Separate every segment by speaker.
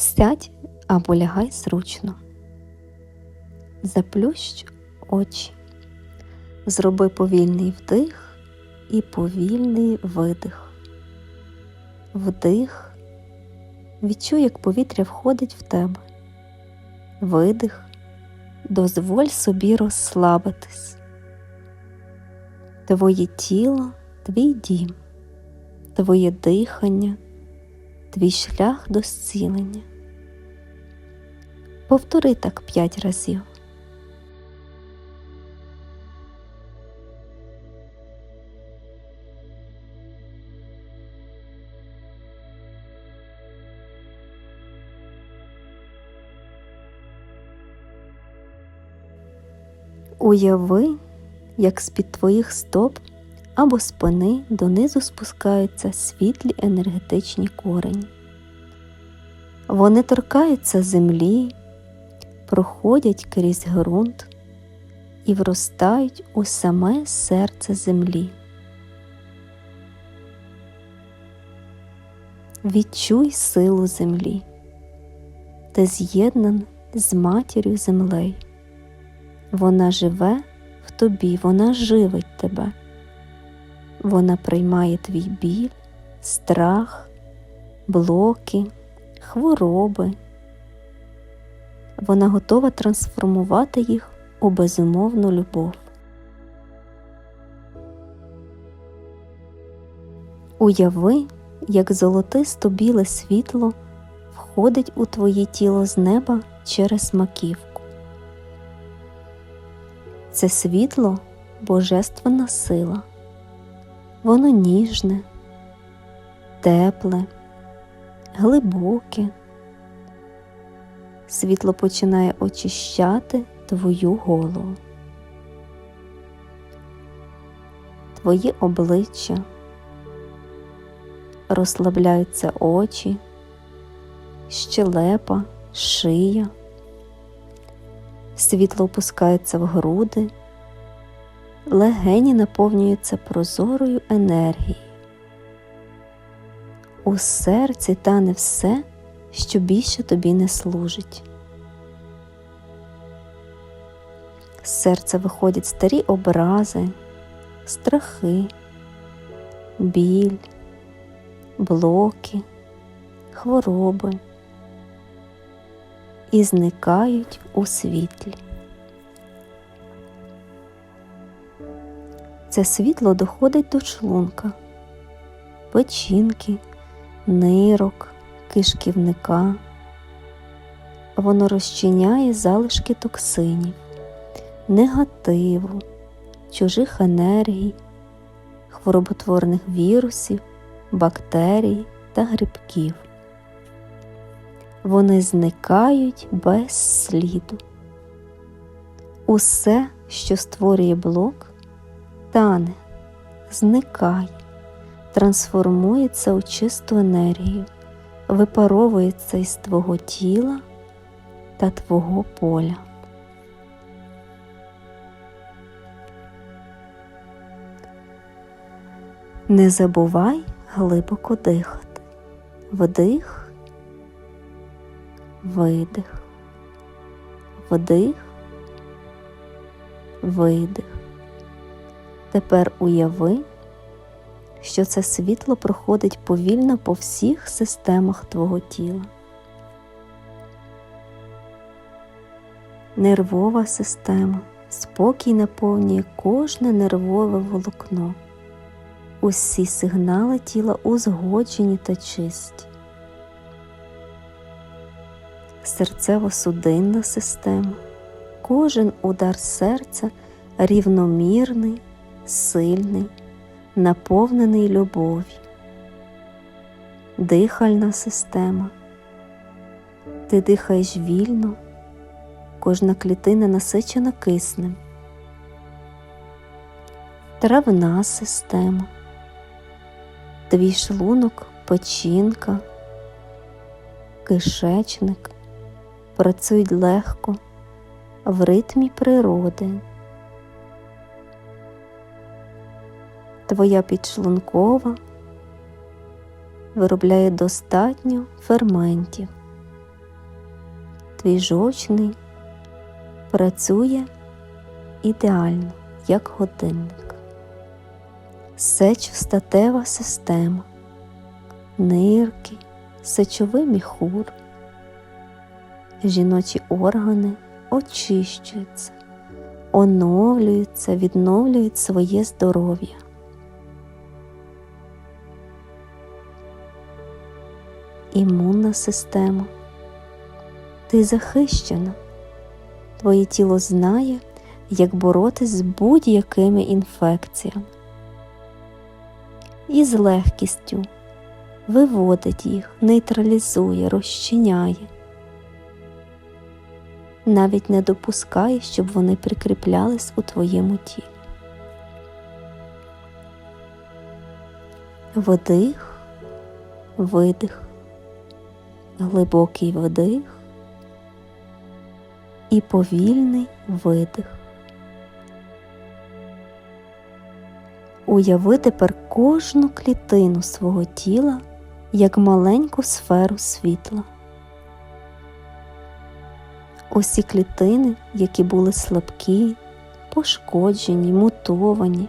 Speaker 1: Сядь або лягай зручно. Заплющ очі. Зроби повільний вдих і повільний видих. Вдих. Відчуй, як повітря входить в тебе. Видих. Дозволь собі розслабитись. Твоє тіло, твій дім, твоє дихання, твій шлях до зцілення. Повтори так п'ять разів. Уяви, як з-під твоїх стоп або спини донизу спускаються світлі енергетичні корені. Вони торкаються землі, проходять крізь ґрунт і вростають у саме серце землі. Відчуй силу землі. Ти з'єднаний з матір'ю землею. Вона живе в тобі, вона живить тебе. Вона приймає твій біль, страх, блоки, хвороби. Вона готова трансформувати їх у безумовну любов. Уяви, як золотисто біле світло входить у твоє тіло з неба через маківку. Це світло божественна сила. Воно ніжне, тепле, глибоке. Світло починає очищати твою голову, твої обличчя, розслабляються очі, щелепа, шия. Світло опускається в груди, легені наповнюються прозорою енергією. У серці тане все, що більше тобі не служить. З серця виходять старі образи, страхи, біль, блоки, хвороби і зникають у світлі. Це світло доходить до шлунка, печінки, нирок, кишківника. Воно розчиняє залишки токсинів, негативу, чужих енергій, хвороботворних вірусів, бактерій та грибків вони зникають без сліду. Усе, що створює блок, тане, зникає, трансформується у чисту енергію, випаровується із твого тіла та твого поля. Не забувай глибоко дихати. Вдих видих, вдих, видих. Тепер уяви, що це світло проходить повільно по всіх системах твого тіла. Нервова система спокій наповнює кожне нервове волокно. Усі сигнали тіла узгоджені та чисті серцево-судинна система, кожен удар серця рівномірний, сильний, наповнений любов'ю, дихальна система. Ти дихаєш вільно, кожна клітина насичена киснем, травна система, твій шлунок, печінка, кишечник працюють легко в ритмі природи. Твоя підшлункова виробляє достатньо ферментів, твій жовчний працює ідеально, як годинник. Сечостатева система, нирки, сечовий міхур, жіночі органи очищуються, оновлюються, відновлюють своє здоров'я. Імунна система. Ти захищена. Твоє тіло знає, як боротись з будь-якими інфекціями. І з легкістю виводить їх, нейтралізує, розчиняє. Навіть не допускає, щоб вони прикріплялись у твоєму тілі. Вдих, видих, глибокий вдих і повільний видих. Уяви тепер кожну клітину свого тіла як маленьку сферу світла. Усі клітини, які були слабкі, пошкоджені, мутовані,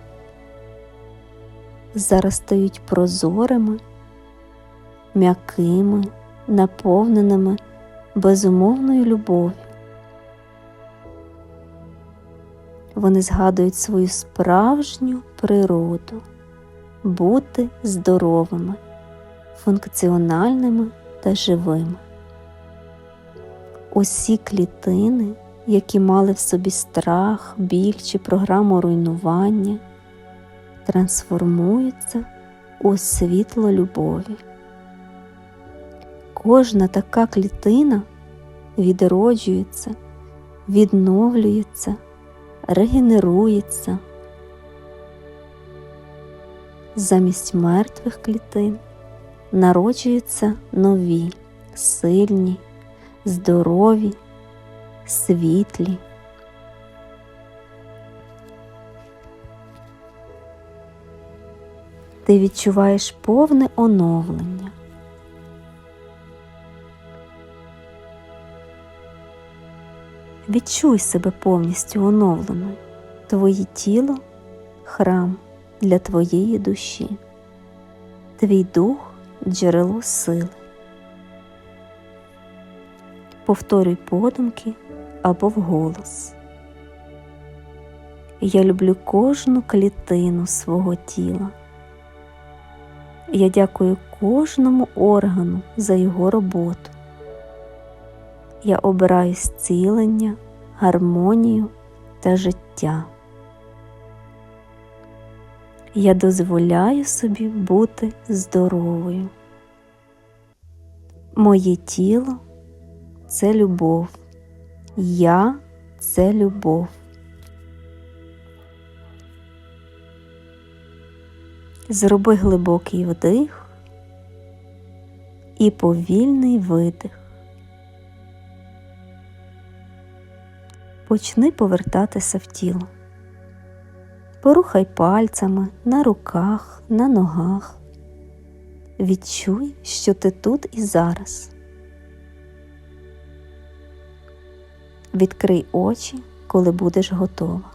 Speaker 1: зараз стають прозорими, м'якими, наповненими безумовною любов'ю. Вони згадують свою справжню природу бути здоровими, функціональними та живими. Усі клітини, які мали в собі страх, біль чи програму руйнування, трансформуються у світло любові. Кожна така клітина відроджується, відновлюється регенерується. Замість мертвих клітин народжуються нові, сильні, здорові, світлі. Ти відчуваєш повне оновлення. Відчуй себе повністю оновленою. Твоє тіло храм для твоєї душі, твій дух джерело сили. Повторюй подумки або вголос. Я люблю кожну клітину свого тіла. Я дякую кожному органу за його роботу. Я обираю зцілення, гармонію та життя. Я дозволяю собі бути здоровою. Моє тіло це любов. Я це любов. Зроби глибокий вдих і повільний видих. Почни повертатися в тіло. Порухай пальцями на руках, на ногах. Відчуй, що ти тут і зараз. Відкрий очі, коли будеш готова.